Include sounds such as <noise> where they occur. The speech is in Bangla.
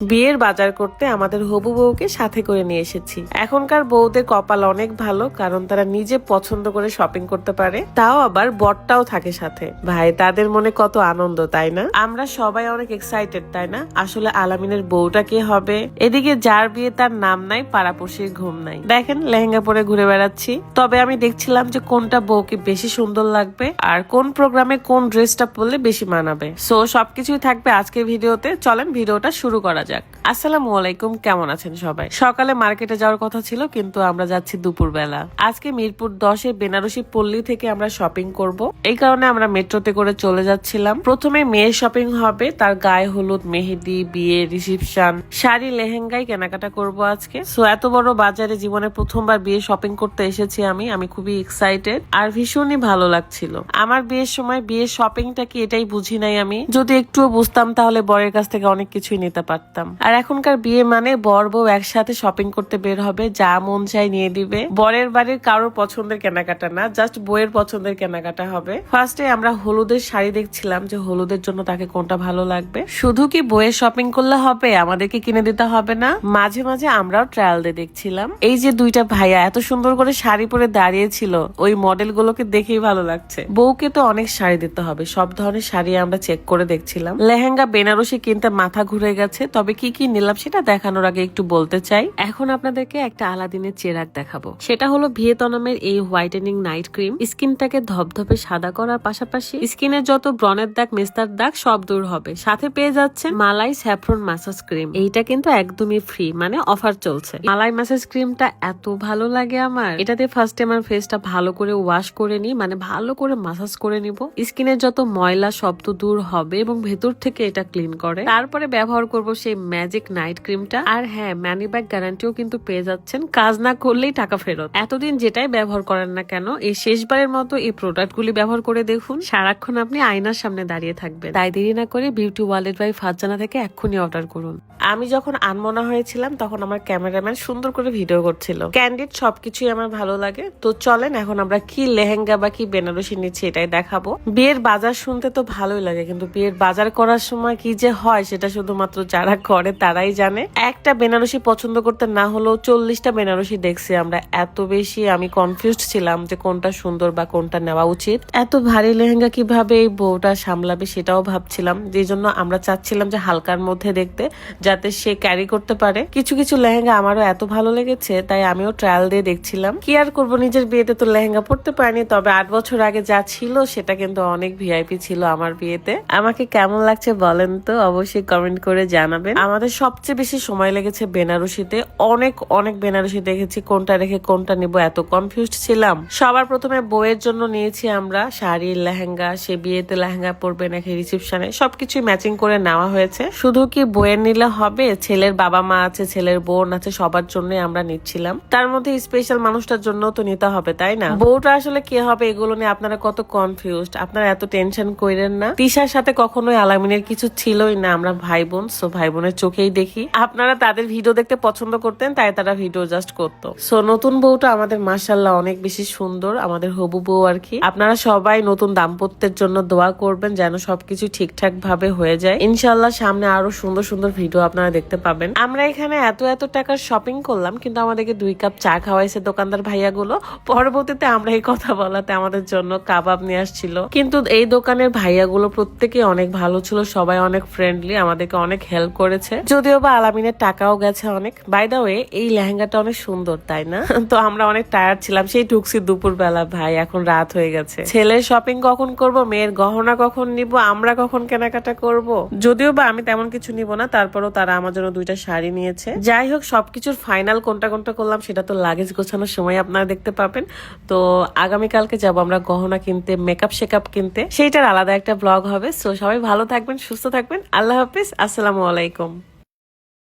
বিয়ের বাজার করতে আমাদের হবু বউকে সাথে করে নিয়ে এসেছি। এখনকার বউদের কপাল অনেক ভালো, কারণ তারা নিজে পছন্দ করে শপিং করতে পারে। তাও আবার বরটাও থাকে সাথে। ভাই, তাদের মনে কত আনন্দ, তাই না? আমরা সবাই অনেক এক্সাইটেড তাই না? আসলে আলামিনের বউটা কে হবে? এদিকে যার বিয়ে তার নাম নাই, পাড়াপড়শির ঘুম নাই। দেখেন, লেহেঙ্গা পরে ঘুরে বেড়াচ্ছি। তবে আমি দেখছিলাম যে কোনটা বউকে বেশি সুন্দর লাগবে আর কোন প্রোগ্রামে কোন ড্রেসটা পরলে বেশি মানাবে। সো সবকিছুই থাকবে আজকের ভিডিওতে। চলেন, ভিডিওটা শুরু করা যাক। আসসালামু আলাইকুম, কেমন আছেন সবাই? সকালে মার্কেটে যাওয়ার কথা ছিল, কিন্তু আমরা যাচ্ছি দুপুরবেলা। আজকে মিরপুর দশে বেনারসি পল্লী থেকে আমরা শপিং করব। এই কারণে আমরা মেট্রোতে করে চলে যাচ্ছিলাম। প্রথমে মেয়ের শপিং হবে, তার গায়ে হলুদ, মেহেদি, বিয়ে, রিসিপশন, শাড়ি, লেহেঙ্গাই কেনাকাটা করব আজকে। সো এত বড় বাজারে জীবনে প্রথমবার বিয়ে শপিং করতে এসেছি আমি আমি খুবই এক্সাইটেড আর ভীষণই ভালো লাগছিল। আমার বিয়ের সময় বিয়ের শপিংটা কি এটাই বুঝি নাই আমি। যদি একটুও বুঝতাম তাহলে বরের কাছ থেকে অনেক কিছুই নিতে পারতাম। আর এখনকার বিয়ে মানে বর বউ একসাথে শপিং করতে বের হবে, যা মন চাই নিয়ে দিবে। বরের বাড়ির কারোর পছন্দের কেনাকাটা না জাস্ট বইয়ের পছন্দের কেনাকাটা হবে। ফার্স্টে আমরা হলুদের শাড়ি দেখছিলাম যে হলুদের জন্য তাকে কোনটা ভালো লাগবে। শুধু কি বইয়ের শপিং করলে হবে? আমাদেরকে কিনে দিতে হবে না? মাঝে মাঝে আমরাও ট্রায়াল দিয়ে দেখছিলাম। এই যে দুইটা ভাইয়া এত সুন্দর করে শাড়ি পরে দাঁড়িয়েছিল, ওই মডেল গুলোকে দেখেই ভালো লাগছে। বউকে তো অনেক শাড়ি দিতে হবে, সব ধরনের শাড়ি আমরা চেক করে দেখছিলাম। লেহেঙ্গা, বেনারসি কিনতে মাথা ঘুরে গেছে, তবে কি কি নিলাম সেটা দেখানোর আগে একটু বলতে চাই। এখন আপনাদেরকে একটা আলাদিনের চেরাক দেখাবো। সেটা হলো ভিয়েতনামের এই হোয়াইটেনিং নাইট ক্রিম। স্কিনটাকে ধপধপে সাদা করার পাশাপাশি স্কিনের যত ব্রনের দাগ, মেস্তার দাগ সব দূর হবে। সাথে পেয়ে যাচ্ছেন মালাই স্যাফ্রন মাসাজ ক্রিম। এইটা কিন্তু একদমই ফ্রি মানে অফার চলছে। মালাই মাসাজ ক্রিমটা এত ভালো লাগে আমার। এটাতে ফার্স্টে আমার ফেসটা ভালো করে ওয়াশ করে নিই মানে ভালো করে মাসাজ করে নিব। স্কিনের যত ময়লা শব্দ দূর হবে এবং ভেতর থেকে এটা ক্লিন করে। তারপরে ব্যবহার করব সেই ম্যাজিক নাইট ক্রিমটা আর হ্যাঁ ম্যানি ব্যাগ গ্যারান্টিও কিন্তু পেয়ে যাচ্ছেন। কাজ না করলেই টাকা ফেরত। এতদিন যেটাই ব্যবহার করেন না কেন, এই শেষবারের মতো এই প্রোডাক্টগুলি ব্যবহার করে দেখুন। সারাক্ষণ আপনি আয়নার সামনে দাঁড়িয়ে থাকবেন। তাই দেরি না করে বিউটি ওয়ালেট বাই ফাজানা থেকে এক্ষুনি অর্ডার করুন। আমি যখন আনমনা হয়েছিলাম, তখন আমার ক্যামেরাম্যান সুন্দর করে ভিডিও করছিল। ক্যান্ডিড সবকিছুই আমার ভালো লাগে। তো চলেন, এখন আমরা কি লেহেঙ্গা বা কি বেনারসি নিচ্ছি এটাই দেখাবো। বিয়ের বাজার শুনতে তো ভালোই লাগে, কিন্তু বিয়ের বাজার করার সময় কি যে হয়, সেটা শুধুমাত্র যারা করে, তারাই জানে। একটা বেনারসি পছন্দ করতে না হলেও চল্লিশটা বেনারসি দেখছি আমরা। এত বেশি আমি কনফিউজড ছিলাম যে কোনটা সুন্দর বা কোনটা নেওয়া উচিত। এত ভারী লেহেঙ্গা কীভাবে এই বউটা সামলাবে সেটাও ভাবছিলাম। যে জন্য আমরা চাচ্ছিলাম যে হালকার মধ্যে দেখতে, যাতে সে ক্যারি করতে পারে। কিছু কিছু লেহেঙ্গা আমারও এত ভালো লেগেছে, তাই আমিও ট্রায়াল দিয়ে দেখছিলাম। কি আর করব, নিজের বিয়েতে তো লেহেঙ্গা পড়তে পারিনি, তবে আট বছর আগে যা ছিল সেটা কিন্তু অনেক ভিআইপি ছিল আমার বিয়েতে। আমাকে কেমন লাগছে বলেন তো, অবশ্যই কমেন্ট করে জানাবেন আমাদের সবচেয়ে বেশি সময় লেগেছে বেনারসিতে। অনেক অনেক বেনারসি দেখেছি, কোনটা রেখে কোনটা নিব, এত কনফিউজড ছিলাম। সবার প্রথমে বইয়ের জন্য নিয়েছি আমরা, শাড়ি, লেহেঙ্গা, সে বিয়েতে লেহেঙ্গা পরবে নাকি রিসেপশনে সবকিছুই ম্যাচিং করে নেওয়া হয়েছে। শুধু কি বইয়ের নিলে হবে? ছেলের বাবা মা আছে, ছেলের বোন আছে, সবার জন্যই আমরা নিচ্ছিলাম। তার মধ্যে স্পেশাল মানুষটার জন্য তো নিতে হবে, তাই না? বউটা আসলে কি হবে এগুলো নিয়ে আপনারা কত কনফিউজড আপনারা এত টেনশন করেন না। তিশার সাথে কখনোই আলামিনের কিছু ছিলই না, আমরা ভাই বোন সো ভাই বোনের চোখেই দেখি। আপনারা তাদের ভিডিও দেখতে পছন্দ করতেন, তাই তারা ভিডিও জাস্ট করতো। সো নতুন বউটা আমাদের মাসাল্লাহ অনেক বেশি সুন্দর, আমাদের হবু বউ আর কি। আপনারা সবাই নতুন দাম্পত্যের জন্য দোয়া করবেন, যেন সবকিছু ঠিকঠাক ভাবে হয়ে যায়। ইনশাল্লাহ সামনে আরও সুন্দর সুন্দর ভিডিও আপনারা দেখতে পাবেন। আমরা এখানে এত এত টাকার শপিং করলাম, কিন্তু আমাদেরকে দুই কাপ চা খাওয়াইছে দোকানদার ভাইয়াগুলো। পরবর্তীতে আমরা এই কথা বলাতে আমাদের জন্য কাবাব নিয়ে আসছিল। কিন্তু এই দোকানের ভাইয়াগুলো প্রত্যেকে অনেক ভালো ছিল, সবাই অনেক ফ্রেন্ডলি আমাদেরকে অনেক হেল্প করেছে। যদিও বা আলামিনের টাকাও গেছে অনেক। বাই দা ওয়ে এই লেহেঙ্গাটা অনেক সুন্দর, তাই না? <laughs> তো আমরা অনেক টায়ার্ড ছিলাম। সেই ঢুকছি দুপুর বেলা ভাই, এখন রাত হয়ে গেছে। ছেলের শপিং কখন করব, মেয়ের গহনা কখন নিব, আমরা কখন কেনাকাটা করব? যদিও বা আমি তেমন কিছু নিব না, তারপরও তারা আমার জন্য দুইটা শাড়ি নিয়েছে। যাই হোক, সবকিছুর ফাইনাল কোনটা কোনটা করলাম, সেটা তো লাগেজ গোছানোর সময় আপনারা দেখতে পাবেন। তো আগামীকালকে যাব আমরা গহনা কিনতে মেকআপ শেকআপ কিনতে। সেইটার আলাদা একটা ব্লগ হবে। সো সবাই ভালো থাকবেন, সুস্থ থাকবেন। আল্লাহ হাফিজ। আসসালামু আলাইকুম। வணக்கம்